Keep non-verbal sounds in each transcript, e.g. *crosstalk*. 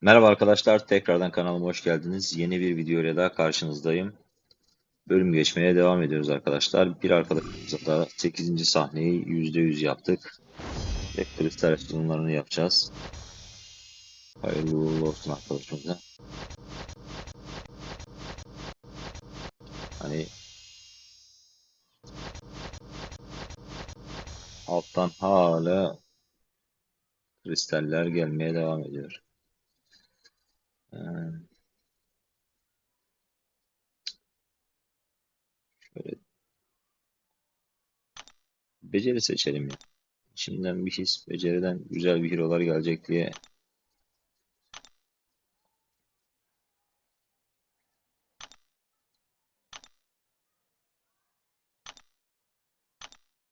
Merhaba arkadaşlar, tekrardan kanalıma hoş geldiniz. Yeni bir video ile daha karşınızdayım. Bölüm geçmeye devam ediyoruz arkadaşlar. Bir arkadaşımızla da 8. sahneyi %100 yaptık. Ve sunumlarını yapacağız. Hayırlı uğurlu olsun arkadaşımıza. Hani alttan hala kristaller gelmeye devam ediyor. Ee, şöyle beceri seçelim ya. Şimdiden bir his, beceriden güzel bir hero'lar gelecek diye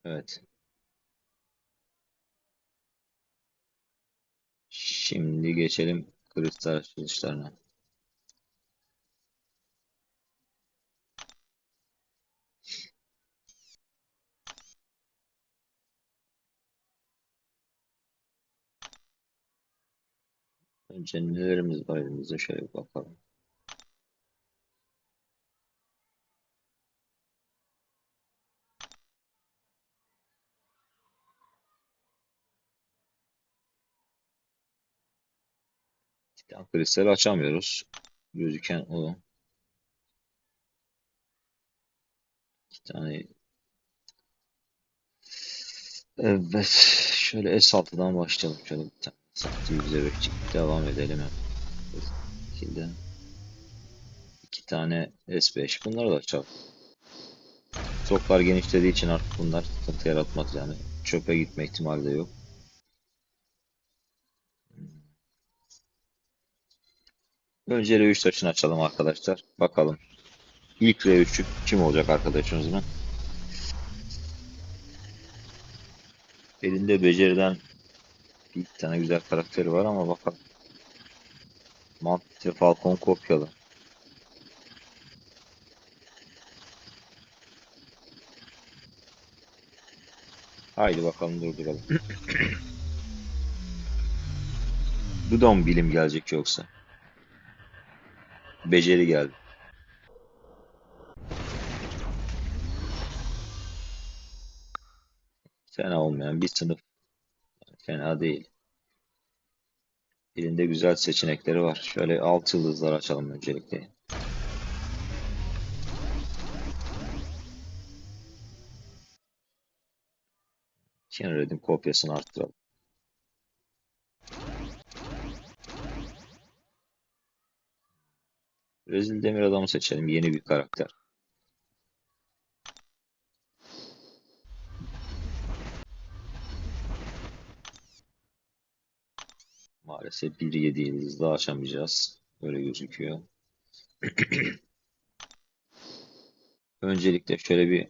Evet. Şimdi geçelim kristal açılışlarına. Önce nelerimiz var elimizde şöyle bakalım. Titan kristal açamıyoruz. Gözüken o. İki tane. Evet. Şöyle S6'dan başlayalım. Şöyle bir tane. Bize bekçik. Devam edelim şekilde. İki tane S5. Bunları da açalım. Stoklar genişlediği için artık bunlar sıkıntı yaratmaz yani. Çöpe gitme ihtimali de yok. Önce R3 taşını açalım arkadaşlar. Bakalım. İlk R3'ü kim olacak arkadaşımızın? Elinde beceriden bir tane güzel karakteri var ama bakalım. Mantis ve Falcon kopyalı. Haydi bakalım durduralım. *clears throat* Bu da mı bilim gelecek yoksa? Beceri geldi. Fena olmayan bir sınıf. Fena değil. Elinde güzel seçenekleri var. Şöyle alt yıldızlar açalım öncelikle. Kinred'in kopyasını arttıralım. Rezil Demir Adam'ı seçelim. Yeni bir karakter. Maalesef 1-7 yıldız daha açamayacağız. Böyle gözüküyor. *clears throat* Öncelikle şöyle bir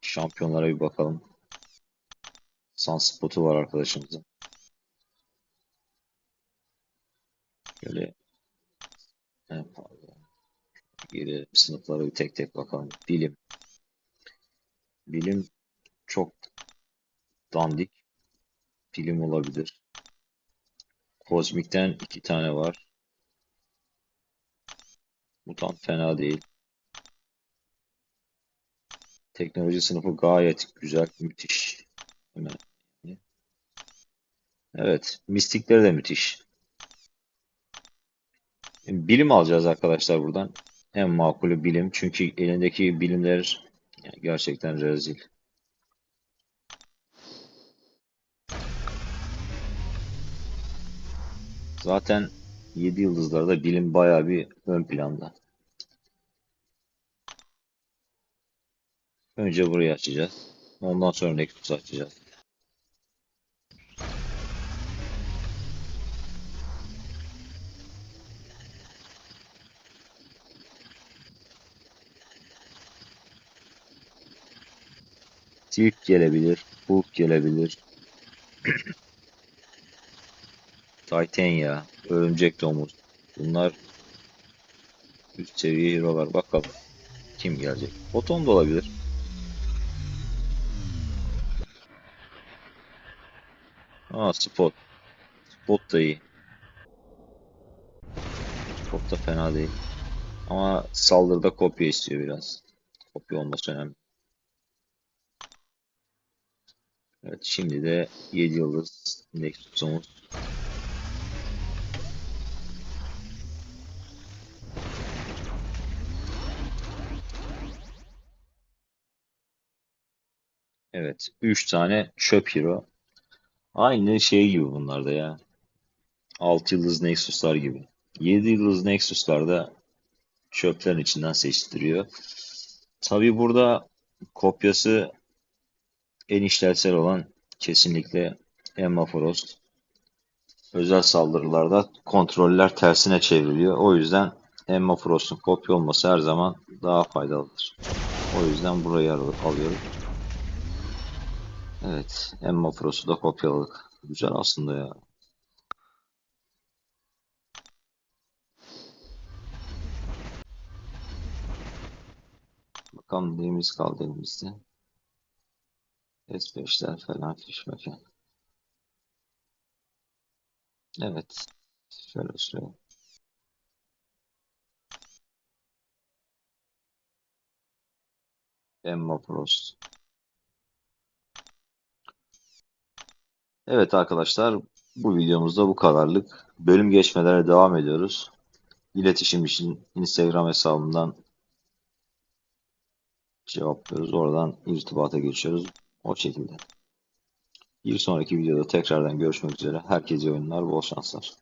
şampiyonlara bir bakalım. Sunspot'u var arkadaşımızın. Şöyle en fazla sınıflara bir tek tek bakalım. Bilim. Bilim çok dandik. Bilim olabilir. Kozmik'ten iki tane var. Mutant fena değil. Teknoloji sınıfı gayet güzel, müthiş. Evet, mistikleri de müthiş. Bilim alacağız arkadaşlar buradan. En makulü bilim. Çünkü elindeki bilimler gerçekten rezil. Zaten 7 yıldızlarda bilim bayağı bir ön planda. Önce burayı açacağız. Ondan sonra Nexus'u açacağız. Silk gelebilir, Hulk gelebilir. *clears throat* Titania, Örümcek Domuz. Bunlar üst seviye hero'lar. Bakalım kim gelecek. Photon da olabilir. Aa Spot. Spot da iyi. Çok da fena değil. Ama saldırıda kopya istiyor biraz. Kopya olması önemli. Evet şimdi de 7 yıldız Nexus'umuz. Evet 3 tane çöp hero. Aynı şey gibi bunlar da ya. 6 yıldız Nexus'lar gibi. 7 yıldız Nexus'lar da çöplerin içinden seçtiriyor. Tabi burada kopyası en işlevsel olan kesinlikle Emma Frost. Özel saldırılarda kontroller tersine çevriliyor. O yüzden Emma Frost'un kopya olması her zaman daha faydalıdır. O yüzden burayı al- alıyorum. Evet, Emma Frost'u da kopyaladık. Güzel aslında ya. Bakalım neyimiz kaldı elimizde. S5'ler falan fişmeken. Evet. Şöyle şöyle. Emma Frost. Evet arkadaşlar bu videomuzda bu kadarlık. Bölüm geçmelere devam ediyoruz. İletişim için Instagram hesabından cevaplıyoruz. Oradan irtibata geçiyoruz. O şekilde. Bir sonraki videoda tekrardan görüşmek üzere. Herkese oyunlar, bol şanslar.